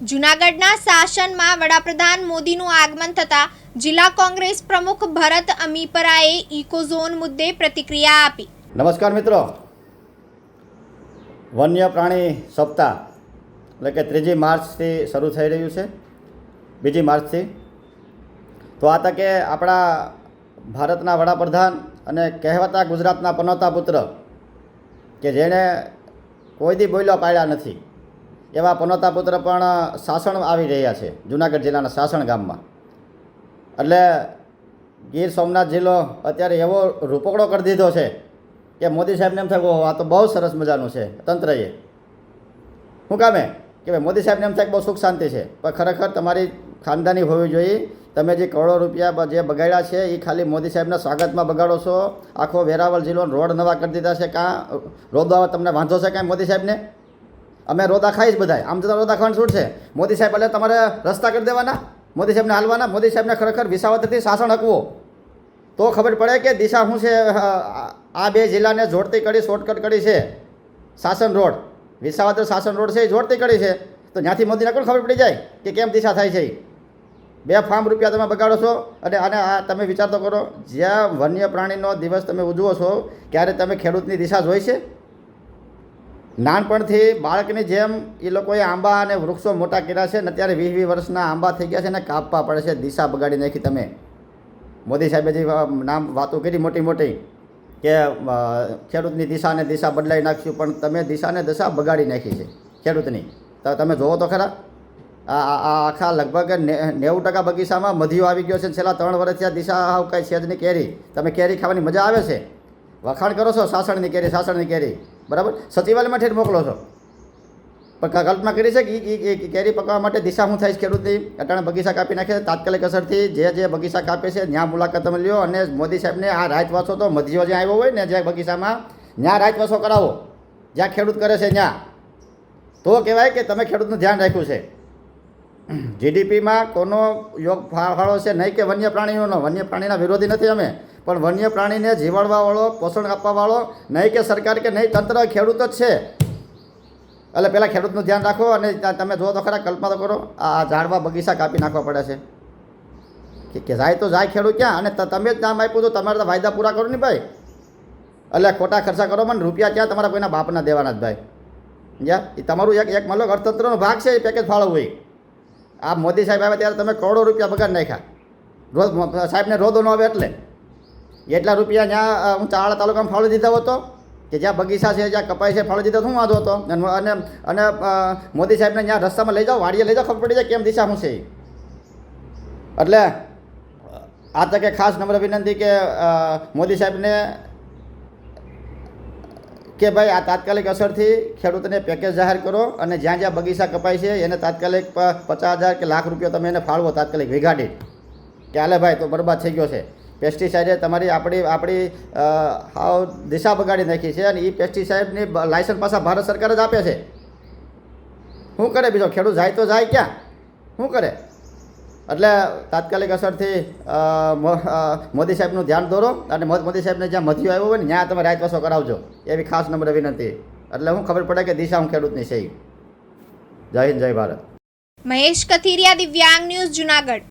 જૂનાગઢના શાસનમાં વડાપ્રધાન મોદીનું આગમન થતાં જિલ્લા કોંગ્રેસ પ્રમુખ ભરત અમીપરાએ ઇકોઝોન મુદ્દે પ્રતિક્રિયા આપી. નમસ્કાર મિત્રો. વન્ય પ્રાણી સપ્તાહ, એટલે કે ત્રીજી માર્ચથી શરૂ થઈ રહ્યું છે, બીજી માર્ચથી. તો આ તકે આપણા ભારતના વડાપ્રધાન અને કહેવાતા ગુજરાતના પનોતા પુત્ર, કે જેણે કોઈ દી બોલ્યો પાડ્યા નથી એવા પનોતા પુત્ર પણ સાસણ આવી રહ્યા છે, જુનાગઢ જિલ્લાના સાસણ ગામમાં. એટલે ગીર સોમનાથ જિલ્લો અત્યારે એવો રૂપકડો કરી દીધો છે કે મોદી સાહેબને એમ થાય આ તો બહુ સરસ મજાનું છે તંત્રએ શું કામે? કે ભાઈ, મોદી સાહેબને એમ થાય બહુ સુખ શાંતિ છે, પણ ખરેખર તમારી ખાનદાની હોવી જોઈએ. તમે જે કરોડો રૂપિયા જે બગાડ્યા છે એ ખાલી મોદી સાહેબના સ્વાગતમાં બગાડો છો. આખો વેરાવળ જિલ્લો રોડ નવા કરી દીધા છે, કાં રોડ તમને વાંધો છે કાંઈ મોદી સાહેબને? અમે રોદા ખાઈ જ બધાય. આમ તો રોદા ખાવાનું છૂટ છે? મોદી સાહેબ એટલે તમારે રસ્તા કરી દેવાના, મોદી સાહેબને હાલવાના, મોદી સાહેબને ખરેખર વિસાવદરથી શાસન હકવો. તો ખબર પડે કે દિશા શું છે આ- બે જિલ્લાને જોડતી કડી શોર્ટકટ કડી છે. શાસન રોડ. વિસાવદર શાસન રોડ છે એ જોડતી કડી છે. તો ત્યાંથી મોદીને કોણ ખબર પડી જાય કે કેમ દિશા થાય છે? બે ફાર્મ રૂપિયા તમે બગાડો છો અને આને આ તમે વિચાર તો કરો, જ્યાં વન્ય પ્રાણીનો દિવસ તમે ઉજવો છો ત્યારે તમે ખેડૂતની દિશા જોઈ છે? નાનપણથી બાળકની જેમ એ લોકોએ આંબા અને વૃક્ષો મોટા કર્યા છે ને અત્યારે વીસ વીસ વર્ષના આંબા થઈ ગયા છે ને કાપવા પડે છે, દિશા બગાડી નાખી તમે. મોદી સાહેબે જે નામ વાતો કરી મોટી મોટી કે ખેડૂતની દિશા અને દિશા બદલાઈ નાખ્યું પણ તમે દિશાને દશા બગાડી નાખી છે ખેડૂતની. તો તમે જોવો તો ખરા. આ આખા લગભગ નેવું ટકા બગીચામાં મધ્યો આવી ગયો છે છેલ્લા ત્રણ વર્ષથી આ દિશા હાવ કાંઈ છે જ નહીં કેરી. તમે કેરી ખાવાની મજા આવે છે. વખાણ કરો છો, સાસણની કેરી સાસણની કેરી. બરાબર? સચિવાલયમાં ઠેઠ મોકલો છો. પણ કલ્પના કરી છે કે એ કેરી પકવવા માટે દિશા હું થાય છે ખેડૂતની? અટાણે બગીચા કાપી નાખે તાત્કાલિક અસરથી જે જે બગીચા કાપે છે, ત્યાં મુલાકાત તમે લ્યો અને મોદી સાહેબને આ રાહત વાસો તો મધ્યો જ્યાં આવ્યો હોય ને જ્યાં બગીચામાં, ત્યાં રાહત વાસો કરાવો. જ્યાં ખેડૂત કરે છે ત્યાં. તો કહેવાય કે તમે ખેડૂતનું ધ્યાન રાખ્યું છે. જીડીપીમાં કોનો યોગ ફાળો છે નહીં કે વન્ય પ્રાણીઓનો વન્ય પ્રાણીના વિરોધી નથી અમે. પણ વન્ય પ્રાણીને જીવાડવાવાળો પોષણ આપવાવાળો, નહીં કે સરકાર કે નહીં, તંત્ર ખેડૂત જ છે. એટલે પહેલાં ખેડૂતનું ધ્યાન રાખો અને તમે જુઓ તો ખરા, કલ્પના તો કરો, આ ઝાડવા બગીચા કાપી નાખવા પડે છે. કે- જાય તો જાય ખેડૂત ક્યાં? અને તમે જ નામ આપ્યું તો તમારે વાયદા પૂરા કરો ને ભાઈ. એટલે ખોટા ખર્ચા કરો મને, રૂપિયા ક્યાં તમારા કોઈના બાપના દેવાના જ ભાઈ. જ્યાં એ તમારું એક એક મતલબ અર્થતંત્રનો ભાગ છે, એ પેકેજ ફાળવવું હોય આ મોદી સાહેબ આવ્યા ત્યારે તમે કરોડો રૂપિયા બગાડ નાખ્યા. રોજ સાહેબને રોદો ન આવે એટલે. એટલા રૂપિયા જ્યાં હું ચાળા તાલુકામાં ફાળવી દીધા હતો, કે જ્યાં બગીચા છે, જ્યાં કપાઈ છે, ફાળવી દીધા શું વાંધો હતો. અને અને મોદી સાહેબને જ્યાં રસ્તામાં લઈ જાઓ, વાડીએ લઈ જાઓ, ખબર પડી જાય કેમ દિશા શું છે એટલે, આ તકે ખાસ નમ્ર વિનંતી કે મોદી સાહેબને કે ભાઈ, આ તાત્કાલિક અસરથી ખેડૂતને પેકેજ જાહેર કરો અને જ્યાં જ્યાં બગીચા કપાય છે, એને તાત્કાલિક પચાસ હજાર કે લાખ રૂપિયા તમે એને ફાળવો તાત્કાલિક વીઘા દીઠ. ભાઈ, તો બરબાદ થઈ ગયો છે. પેસ્ટિસાઇડે તમારી આપણી આપણી હાવ દિશા બગાડી નાખી છે અને એ પેસ્ટિસાઇડની લાયસન્સ પાછા ભારત સરકાર જ આપે છે. શું કરે બીજો? ખેડૂત જાય તો જાય ક્યાં? શું કરે? એટલે તાત્કાલિક અસરથી મોદી સાહેબનું ધ્યાન દોરો અને મોદી સાહેબને જ્યાં મધ્યો આવ્યો હોય ને, ત્યાં તમે રાતવાસો કરાવજો. એવી ખાસ નંબર વિનંતી. એટલે હું ખબર પડે કે દિશા હું ખેડૂતની છે જય હિન્દ, જય ભારત. મહેશ કથિરિયા, દિવ્યાંગ ન્યૂઝ, જૂનાગઢ.